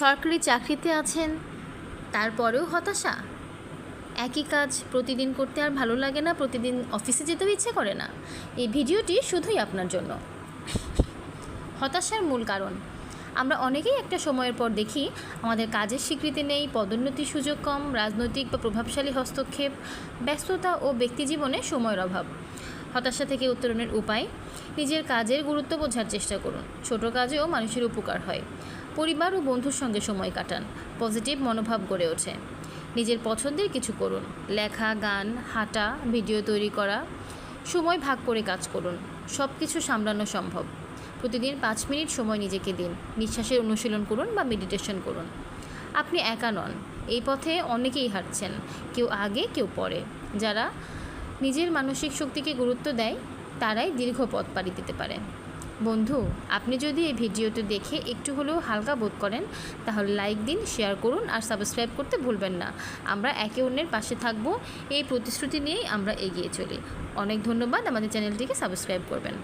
সরকারি চাকরিতে আছেন, তারপরেও হতাশা। একই কাজ প্রতিদিন করতে আর ভালো লাগে না, প্রতিদিন অফিসে যেতেও ইচ্ছে করে না। এই ভিডিওটি শুধুই আপনার জন্য। হতাশার মূল কারণ, আমরা অনেকেই একটা সময়ের পর দেখি, আমাদের কাজের স্বীকৃতি নেই পদোন্নতির সুযোগ কম, রাজনৈতিক বা প্রভাবশালী হস্তক্ষেপ, ব্যস্ততা ও ব্যক্তিজীবনে সময়ের অভাব। হতাশা থেকে উত্তরণের উপায়, নিজের কাজের গুরুত্ব বোঝার চেষ্টা করুন। ছোট কাজেও মানুষের উপকার হয়। পরিবার ও বন্ধুর সঙ্গে সময় কাটান। পজিটিভ মনোভাব গড়ে ওঠে। নিজের পছন্দের কিছু করুন। লেখা, গান, হাঁটা, ভিডিও তৈরি করা, সময় ভাগ করে কাজ করুন। সব কিছু সামলানো সম্ভব। প্রতিদিন পাঁচ মিনিট সময় নিজেকে দিন। নিঃশ্বাসের অনুশীলন করুন বা মেডিটেশন করুন। আপনি একা নন। এই পথে অনেকেই হাঁটছেন। কেউ আগে, কেউ পরে। যারা নিজের মানসিক শক্তিকে গুরুত্ব দেয়, তারাই দীর্ঘ পথ পাড়ি দিতে পারে। বন্ধু, আপনি যদি এই ভিডিওটি দেখে একটু হলেও হালকা বোধ করেন, তাহলে লাইক দিন, শেয়ার করুন আর সাবস্ক্রাইব করতে ভুলবেন না। আমরা একে অন্যের পাশে থাকব, এই প্রতিশ্রুতি নিয়েই আমরা এগিয়ে চলি। অনেক ধন্যবাদ আমাদের চ্যানেলটিকে সাবস্ক্রাইব করবেন।